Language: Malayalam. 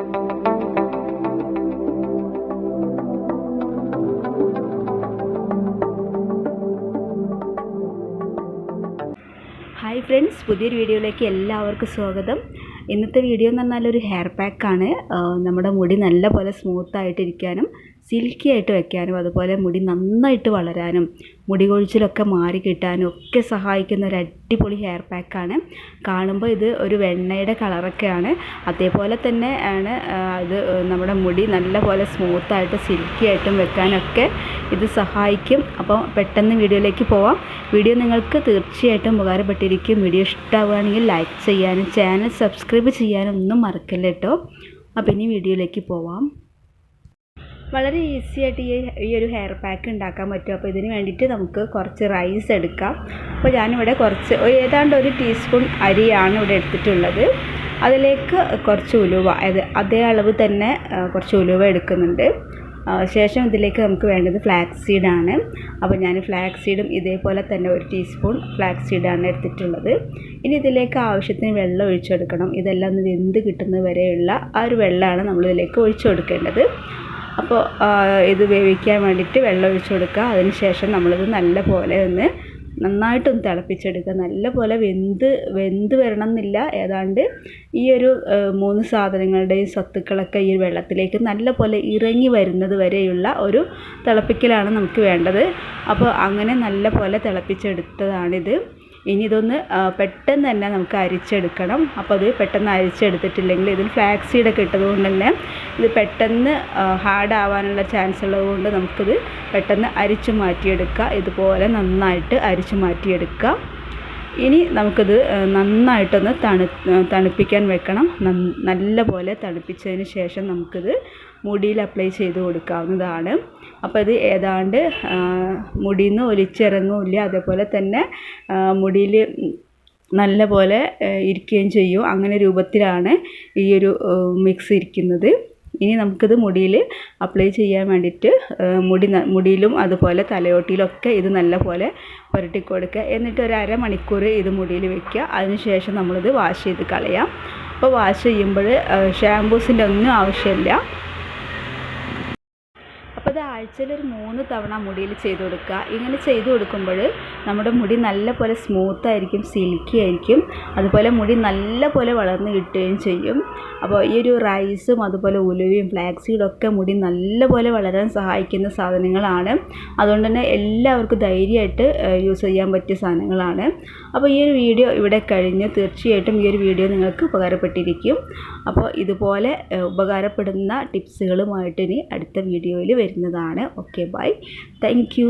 ഹായ് ഫ്രണ്ട്സ് പുതിയൊരു വീഡിയോയിലേക്ക് എല്ലാവർക്കും സ്വാഗതം. ഇന്നത്തെ വീഡിയോ എന്ന് പറഞ്ഞാൽ ഒരു ഹെയർ പാക്കാണ് നമ്മുടെ മുടി നല്ല പോലെ സ്മൂത്തായിട്ടിരിക്കാനും സിൽക്കി ആയിട്ട് വയ്ക്കാനും അതുപോലെ മുടി നന്നായിട്ട് വളരാനും മുടി കൊഴിച്ചിലൊക്കെ മാറി കിട്ടാനും ഒക്കെ സഹായിക്കുന്ന ഒരു അടിപൊളി ഹെയർ പാക്കാണ് കാണുമ്പോൾ ഇത് ഒരു വെണ്ണയുടെ കളറൊക്കെയാണ് അതേപോലെ തന്നെ ആണ് ഇത് നമ്മുടെ മുടി നല്ല പോലെ സ്മൂത്തായിട്ട് സിൽക്കി ആയിട്ടും വെക്കാനൊക്കെ ഇത് സഹായിക്കും. അപ്പോൾ പെട്ടെന്ന് വീഡിയോയിലേക്ക് പോവാം. വീഡിയോ നിങ്ങൾക്ക് തീർച്ചയായിട്ടും ഉപകാരപ്പെട്ടിരിക്കും. വീഡിയോ ഇഷ്ടമാവുകയാണെങ്കിൽ ലൈക്ക് ചെയ്യാനും ചാനൽ സബ്സ്ക്രൈബ് ചെയ്യാനും ഒന്നും മറക്കല്ല കേട്ടോ അപ്പോൾ ഇനി വീഡിയോയിലേക്ക് പോവാം. വളരെ ഈസി ആയിട്ട് ഈ ഈ ഒരു ഹെയർ പാക്ക് ഉണ്ടാക്കാൻ പറ്റും. അപ്പോൾ ഇതിന് വേണ്ടിയിട്ട് നമുക്ക് കുറച്ച് റൈസ് എടുക്കാം. അപ്പോൾ ഞാനിവിടെ കുറച്ച് ഏതാണ്ട് ഒരു ടീസ്പൂൺ അരിയാണ് ഇവിടെ എടുത്തിട്ടുള്ളത്. അതിലേക്ക് കുറച്ച് ഉലുവ അത് അതേ അളവ് തന്നെ കുറച്ച് ഉലുവ എടുക്കുന്നുണ്ട്. ശേഷം ഇതിലേക്ക് നമുക്ക് വേണ്ടത് ഫ്ലാക്സ് സീഡാണ് അപ്പോൾ ഞാൻ ഫ്ലാക്സ് സീഡും ഇതേപോലെ തന്നെ ഒരു ടീസ്പൂൺ ഫ്ലാക്സ് സീഡാണ് എടുത്തിട്ടുള്ളത്. ഇനി ഇതിലേക്ക് ആവശ്യത്തിന് വെള്ളം ഒഴിച്ചു കൊടുക്കണം ഇതെല്ലാം ഒന്ന് വെന്ത് കിട്ടുന്നത് വരെയുള്ള ആ ഒരു വെള്ളമാണ് നമ്മളിതിലേക്ക് ഒഴിച്ചു കൊടുക്കേണ്ടത്. അപ്പോൾ ഇത് വേവിക്കാൻ വേണ്ടിയിട്ട് വെള്ളം ഒഴിച്ചു കൊടുക്കുക. അതിന് ശേഷം നമ്മളിത് നല്ല പോലെ ഒന്ന് നന്നായിട്ടൊന്ന് തിളപ്പിച്ചെടുക്കുക. നല്ല പോലെ വെന്ത് വെന്ത് വരണം എന്നില്ല ഏതാണ്ട് ഈ ഒരു മൂന്ന് സാധനങ്ങളുടെയും സത്തുക്കളൊക്കെ ഈ വെള്ളത്തിലേക്ക് നല്ല പോലെ ഇറങ്ങി വരുന്നത് വരെയുള്ള ഒരു തിളപ്പിക്കലാണ് നമുക്ക് വേണ്ടത്. അപ്പോൾ അങ്ങനെ നല്ല പോലെ തിളപ്പിച്ചെടുത്തതാണിത്. ഇനി ഇതൊന്ന് പെട്ടെന്ന് തന്നെ നമുക്ക് അരിച്ചെടുക്കണം. അപ്പോൾ അത് പെട്ടെന്ന് അരിച്ചെടുത്തിട്ടില്ലെങ്കിൽ ഇതിൽ ഫ്ലാക്സ് സീഡൊക്കെ ഇട്ടതുകൊണ്ട് തന്നെ ഇത് പെട്ടെന്ന് ഹാർഡ് ആവാനുള്ള ചാൻസ് ഉള്ളതുകൊണ്ട് നമുക്കിത് പെട്ടെന്ന് അരിച്ചു മാറ്റിയെടുക്കുക ഇതുപോലെ നന്നായിട്ട് അരിച്ചു മാറ്റിയെടുക്കുക ഇനി നമുക്കിത് നന്നായിട്ടൊന്ന് തണു തണുപ്പിക്കാൻ വെക്കണം. നല്ല പോലെ തണുപ്പിച്ചതിന് ശേഷം നമുക്കിത് മുടിയിൽ അപ്ലൈ ചെയ്ത് കൊടുക്കാവുന്നതാണ്. അപ്പോൾ ഇത് ഏതാണ്ട് മുടിയിൽ നിന്ന് ഒലിച്ചിറങ്ങില്ല അതേപോലെ തന്നെ മുടിയിൽ നല്ല പോലെ ഇരിക്കുകയും ചെയ്യും. അങ്ങനെ രൂപത്തിലാണ് ഈ ഒരു മിക്സ് ഇരിക്കുന്നത്. ഇനി നമുക്കിത് മുടിയിൽ അപ്ലൈ ചെയ്യാൻ വേണ്ടിയിട്ട് മുടി മുടിയിലും അതുപോലെ തലയോട്ടിയിലൊക്കെ ഇത് നല്ല പോലെ പുരട്ടി കൊടുക്കുക. എന്നിട്ട് ഒരു അരമണിക്കൂർ ഇത് മുടിയിൽ വെക്കുക. അതിനുശേഷം നമ്മളിത് വാഷ് ചെയ്ത് കളയാം. അപ്പോൾ വാഷ് ചെയ്യുമ്പോൾ ഷാമ്പൂസിന്റെ ഒന്നും ആവശ്യമില്ല. അപ്പോൾ ഇത് ആഴ്ചയിൽ ഒരു മൂന്ന് തവണ മുടിയിൽ ചെയ്ത് കൊടുക്കുക. ഇങ്ങനെ ചെയ്ത് കൊടുക്കുമ്പോൾ നമ്മുടെ മുടി നല്ല പോലെ സ്മൂത്ത് ആയിരിക്കും സിൽക്കി ആയിരിക്കും. അതുപോലെ മുടി നല്ല പോലെ വളർന്ന് കിട്ടുകയും ചെയ്യും. അപ്പോൾ ഈ ഒരു റൈസും അതുപോലെ ഉലുവയും ഫ്ലാക്സീഡും ഒക്കെ മുടി നല്ല പോലെ വളരാൻ സഹായിക്കുന്ന സാധനങ്ങളാണ്. അതുകൊണ്ട് തന്നെ എല്ലാവർക്കും ധൈര്യമായിട്ട് യൂസ് ചെയ്യാൻ പറ്റിയ സാധനങ്ങളാണ്. അപ്പോൾ ഈ ഒരു വീഡിയോ ഇവിടെ കഴിഞ്ഞ്. തീർച്ചയായിട്ടും ഈ ഒരു വീഡിയോ നിങ്ങൾക്ക് ഉപകാരപ്പെട്ടിരിക്കും. അപ്പോൾ ഇതുപോലെ ഉപകാരപ്പെടുന്ന ടിപ്സുകളുമായിട്ട് ഇനി അടുത്ത വീഡിയോയിൽ വരുന്നതാണ് ഓക്കെ ബൈ താങ്ക്